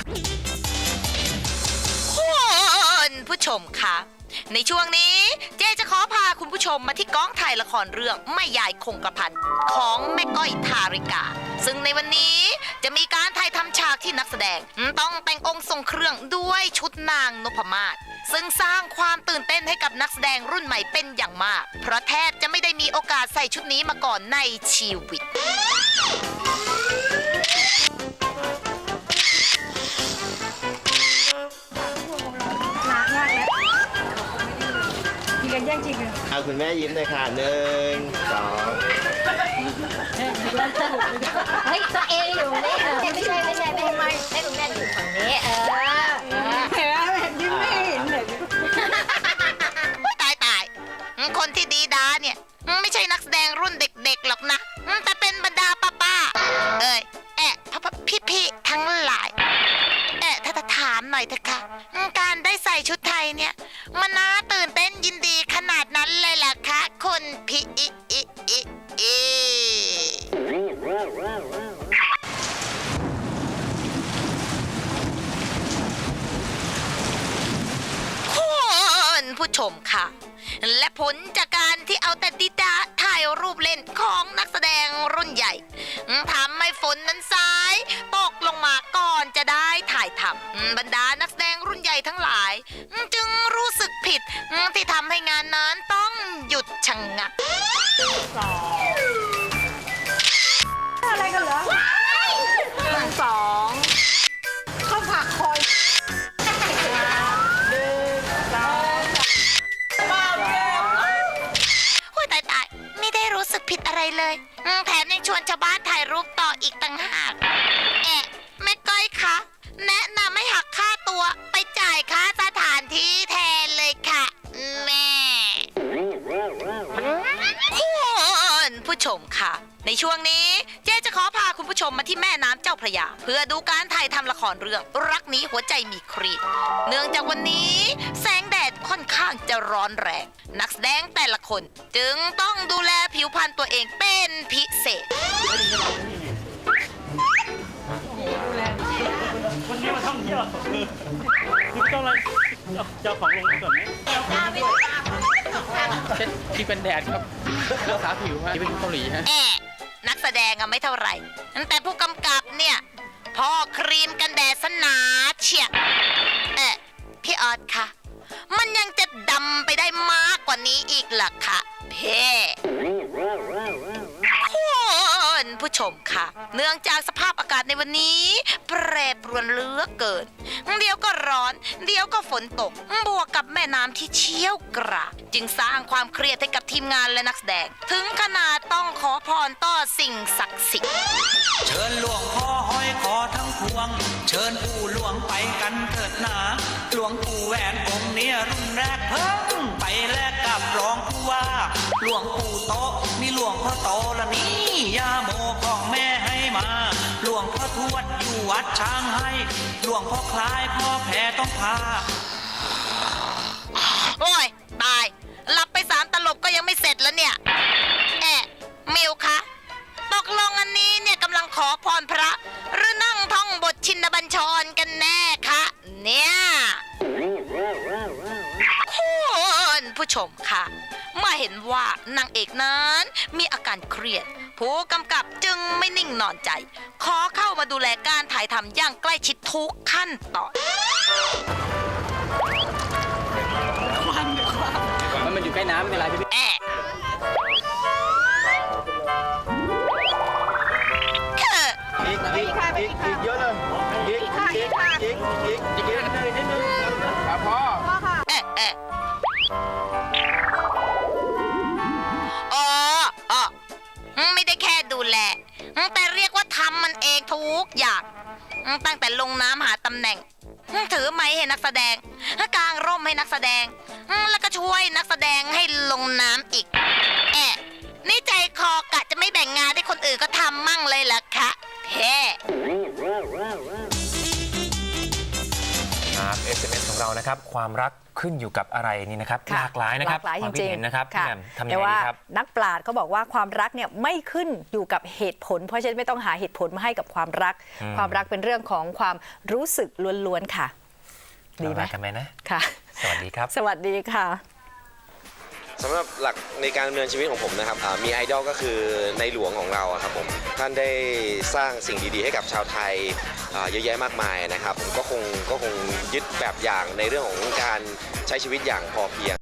คุณผู้ชมคะในช่วงนี้เจ๊จะขอพาคุณผู้ชมมาที่กองถ่ายละครเรื่องแม่ยายคงกระพันของแม่ก้อยทาริกา ซึ่งในวันนี้จะมีการถ่ายทำฉากที่นักแสดง ต้องแต่งองค์ทรงเครื่องด้วยชุดนางนพมาศซึ่งสร้างความตื่นเต้นให้กับนักแสดงรุ่นใหม่เป็นอย่างมาก เพราะแทบจะไม่ได้มีโอกาสใส่ชุดนี้มาก่อนในชีวิต ย่งจริงเลยเอาคุณแม่ยิ้มเลยค่ะหนึ่งสองเฮ้ยตัวเองอยู่นี่เออไม่ใช่ไม่ใช่ไม่ใช่ให้คุณแม่อยู่ฝั่งนี้เออเออเห็นไหมเห็นยิ้มไม่เห็นเลยตายตายอืมคนที่ดีดาเนี่ยอืมไม่ใช่นักแสดงรุ่นเด็กๆหรอกนะอืมแต่เป็นบรรดาป้าป้าๆเอ้ยแอะพี่พี่ๆทั้งหลายแอะถ้าจะถามหน่อยเถอะค่ะอืมการได้ใส่ชุดไทยเนี่ย มันน่าน คะคุณพี่อิอิอิอิคุณผู้ชมค่ะ และผลจากการที่เอาแต่ดิดาถ่ายรูปเล่นของนักแสดงรุ่นใหญ่ทำให้ฝนนั้นซ้ายตกลงมาก่อนจะได้ถ่ายทำบรรดานักแสดงรุ่นใหญ่ทั้งหลายจึง สึกผิดที่ทำให้งานนั้นต้องหยุดชะงงักสองอะไรกันเหรอหนึ่งสองเข้าผักคอยหนึ่งสองเป้าเดียวโอ้ยตายตายไม่ได้รู้สึกผิดอะไรเลยแถมยังชวนชาวบ้านถ่ายรูปต่ออีกต่างหากเอ๊ะแม่ก้อยคะ ชมค่ะ ในช่วงนี้เจ๊จะขอพาคุณผู้ชมมาที่แม่น้ำเจ้าพระยา เพื่อดูการถ่ายทำละครเรื่องรักนี้หัวใจมีครีดเนื่องจากวันนี้ แสงแดดค่อนข้างจะร้อนแรงนักแสดงแต่ละคน จึงต้องดูแลผิวพรรณตัวเองเป็นพิเศษ วันนี้มาท่องเที่ยวคุณเจ้าอะไรเจ้าของโรงก่อนไหม เช็ดครีมกันแดดครับรักษาผิวฮะที่เป็นเกาหลีฮะ แอะนักแสดงอะไม่เท่าไหร่ แต่ผู้กำกับเนี่ย พ่อครีมกันแดดสนาเฉียดเอ๊ะพี่ออดคะมันยังจะดำไปได้มากกว่านี้อีกเหรอคะเพ่ ผู้ชมค่ะ เนื่องจากสภาพอากาศในวันนี้ แปรปรวนเลือเกิน เดี๋ยวก็ร้อน เดี๋ยวก็ฝนตก บวกกับแม่น้ำที่เชี่ยวกรากจึงสร้างความเครียดให้กับทีมงานและนักแสดง ถึงขนาดต้องขอพรต่อสิ่งศักดิ์สิทธิ์เชิญหลวงพ่อห้อยคอทั้งพวง เชิญปู่หลวงไปกันเถิดหนาหลวงปู่แหวนองค์เนี้ยรุ่นแรกเพิ่งไปแลกกับรองผู้ว่าหลวงปู่ โต มีหลวงพ่อโตละนี่ยาโมของแม่ให้มา หลวงพ่อทวดอยู่วัดช้างให้ หลวงพ่อคล้ายพ่อแพ้ต้องพา โอ้ย ตาย หลับไปสามตลบก็ยังไม่เสร็จแล้วเนี่ย แอะมิวคะ ตกลงอันนี้เนี่ยกำลังขอพรพระ ผู้ชมค่ะ มาเห็นว่านางเอกนั้นมีอาการเครียด ผู้กำกับจึงไม่นิ่งนอนใจ ขอเข้ามาดูแลการถ่ายทำอย่างใกล้ชิดทุกขั้นตอนมันมันอยู่ใกล้น้ำเป็นไรพี่ องทุกอย่างตั้งแต่ลงน้ำหาตำแหน่ง ถือไม้ให้นักแสดงกางร่มให้นักแสดง แล้วก็ช่วยนักแสดงให้ลงน้ำอีก แอะนี่ใจคอกะจะไม่แบ่งงานให้คนอื่นก็ นะครับความรักขึ้นอยู่กับอะไรนี่นะครับค่ะหลากหลายนะครับหลากหลายความจคิดริงเห็นนะครับๆพี่แหม่มทำยังแต่ไงว่าดีครับ นักปราชญ์เขาบอกว่าความรักเนี่ยไม่ขึ้นอยู่กับเหตุผล เพราะฉะนั้นไม่ต้องหาเหตุผลมาให้กับความรัก อืม ความรักเป็นเรื่องของความรู้สึกล้วนๆค่ะ ดีไหมเรารักกันไหมนะ ค่ะ สวัสดีครับ สวัสดีค่ะ สำหรับหลักในการดำเนินชีวิตของผมนะครับอ่ามีไอดอลก็คือในหลวงของเราอะครับผมท่านได้สร้างสิ่งดีๆ ให้กับชาวไทยอ่าเยอะแยะมากมายนะครับผมก็คงก็คงยึดแบบอย่างในเรื่องของการใช้ชีวิตอย่างพอเพียง